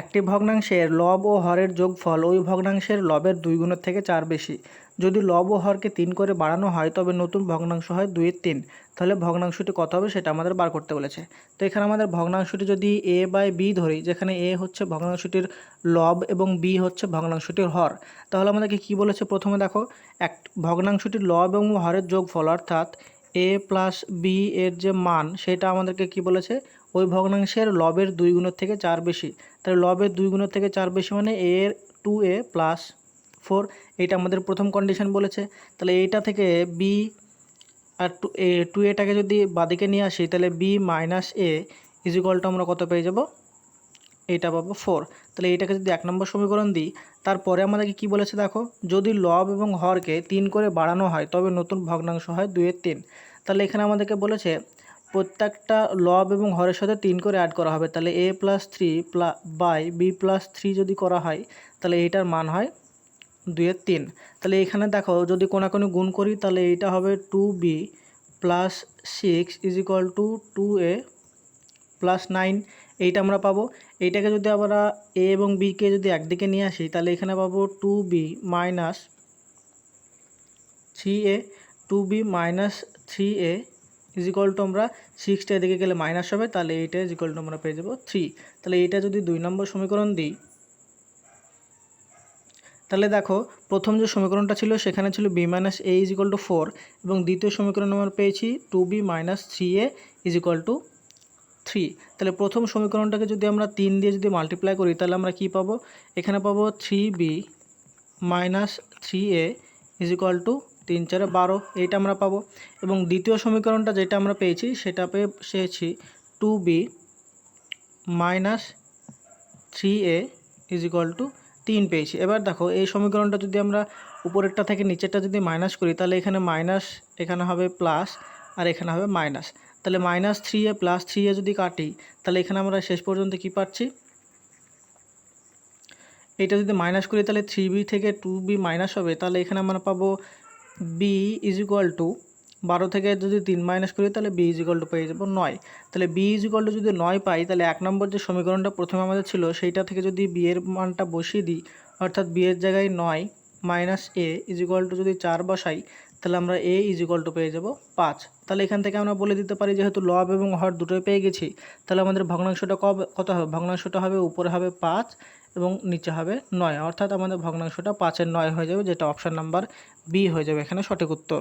একটি ভগ্নাংশের লব ও হরের যোগফল ওই ভগ্নাংশের লবের দুই গুণের থেকে চার বেশি। যদি লব ও হরকে তিন করে বাড়ানো হয়, তবে নতুন ভগ্নাংশ হয় দুইয়ের তিন। তাহলে ভগ্নাংশটি কত হবে সেটা আমাদের বার করতে বলেছে। তো এখানে আমাদের ভগ্নাংশটি যদি এ বাই বি ধরি, যেখানে এ হচ্ছে ভগ্নাংশটির লব এবং বি হচ্ছে ভগ্নাংশটির হর, তাহলে আমাদেরকে কি বলেছে প্রথমে দেখো? এক, ভগ্নাংশটির লব এবং হরের যোগফল অর্থাৎ এ প্লাস বি এর যে মান, সেটা আমাদেরকে কি বলেছে? ওই ভগ্নাংশের লবের দুই গুণের থেকে চার বেশি। তাহলে লবের দুই গুণের থেকে চার বেশি মানে এর টু এ প্লাস ফোর এইটা আমাদের প্রথম কন্ডিশন বলেছে। তাহলে এইটা থেকে B R two A two এটাকে যদি বাদিকে নিয়ে আসি, তাহলে বি মাইনাস এ ইজিকলটা আমরা কত পেয়ে যাব? এইটা পাবো ফোর তাহলে এইটাকে যদি এক নম্বর সমীকরণ দিই, তারপরে আমাদেরকে কি বলেছে দেখো? যদি লব এবং হরকে তিন করে বাড়ানো হয়, তবে নতুন ভগ্নাংশ হয় দুইয়ের তিন। তাহলে এখানে আমাদেরকে বলেছে, প্রত্যেকটা লব এবং হরের সাথে তিন করে অ্যাড করা হবে। তাহলে A plus three plus by B plus three যদি করা হয়, তাহলে এইটার মান হয় দুইয়ের তিন। তাহলে এখানে দেখো, যদি কোনাকুনি গুণ করি, তাহলে এইটা হবে two B plus six is equal to two A plus nine এইটা আমরা পাবো। এইটাকে যদি আমরা এ এবং বিকে যদি একদিকে নিয়ে আসি, তাহলে এখানে পাবো two B minus three A two B minus three A is equal to আমরা সিক্সটা এদিকে গেলে মাইনাস হবে, তাহলে এইটা ইজ ইকুয়াল টু আমরা পেয়ে যাব থ্রি তাহলে এইটা যদি দুই নম্বর সমীকরণ দিই, তাহলে দেখো প্রথম যে সমীকরণটা ছিল, সেখানে ছিল B minus A is equal to four এবং দ্বিতীয় সমীকরণ আমরা পেয়েছি two B minus three A is equal to three তাহলে প্রথম সমীকরণটাকে যদি আমরা তিন দিয়ে যদি মাল্টিপ্লাই করি, তাহলে আমরা কি পাবো? এখানে পাবো three B minus three A is equal to তিন চারে বারো, এইটা আমরা পাবো। এবং দ্বিতীয় সমীকরণটা যেটা আমরা পেয়েছি, সেটা পেয়ে পেয়েছি two B minus three A is equal to তিন পেয়েছি। এবার দেখো, এই সমীকরণটা যদি আমরা উপরেরটা থেকে নিচেরটা যদি মাইনাস করি, তাহলে এখানে মাইনাস এখানে হবে প্লাস আর এখানে হবে মাইনাস তাহলে minus three A plus three A যদি কাটি, তাহলে এখানে আমরা শেষ পর্যন্ত কি পাচ্ছি? এটা যদি মাইনাস করি, তাহলে থ্রি বি থেকে টু বি মাইনাস হবে, তাহলে এখানে আমরা পাবো বি ইজ ইকুয়াল টু বারো থেকে যদি তিন মাইনাস করি, তাহলে বি ইজ ইকুয়াল টু পেয়ে যাব নয়। তাহলে বি ইজ ইকুয়াল টু যদি নয় পাই, তাহলে এক নম্বর যে সমীকরণটা প্রথমে আমাদের ছিল, সেইটা থেকে যদি বি এর মানটা বসিয়ে দিই, অর্থাৎ বি এর জায়গায় নয় minus A is equal to যদি চার বসাই তাহলে আমরা এ ইজ ইকুয়াল টু পেয়ে যাব পাঁচ। তাহলে এখান থেকে আমরা বলে দিতে পারি যেহেতু লব এবং হর দুটোই পেয়ে গেছি, তাহলে আমাদের ভগ্নাংশটা কবে, কত হবে? ভগ্নাংশটা হবে উপরে হবে পাঁচ এবং নিচে হবে নয়। অর্থাৎ আমাদের ভগ্নাংশটা পাঁচের নয় হয়ে যাবে, যেটা অপশান নাম্বার বি হয়ে যাবে এখানে সঠিক উত্তর।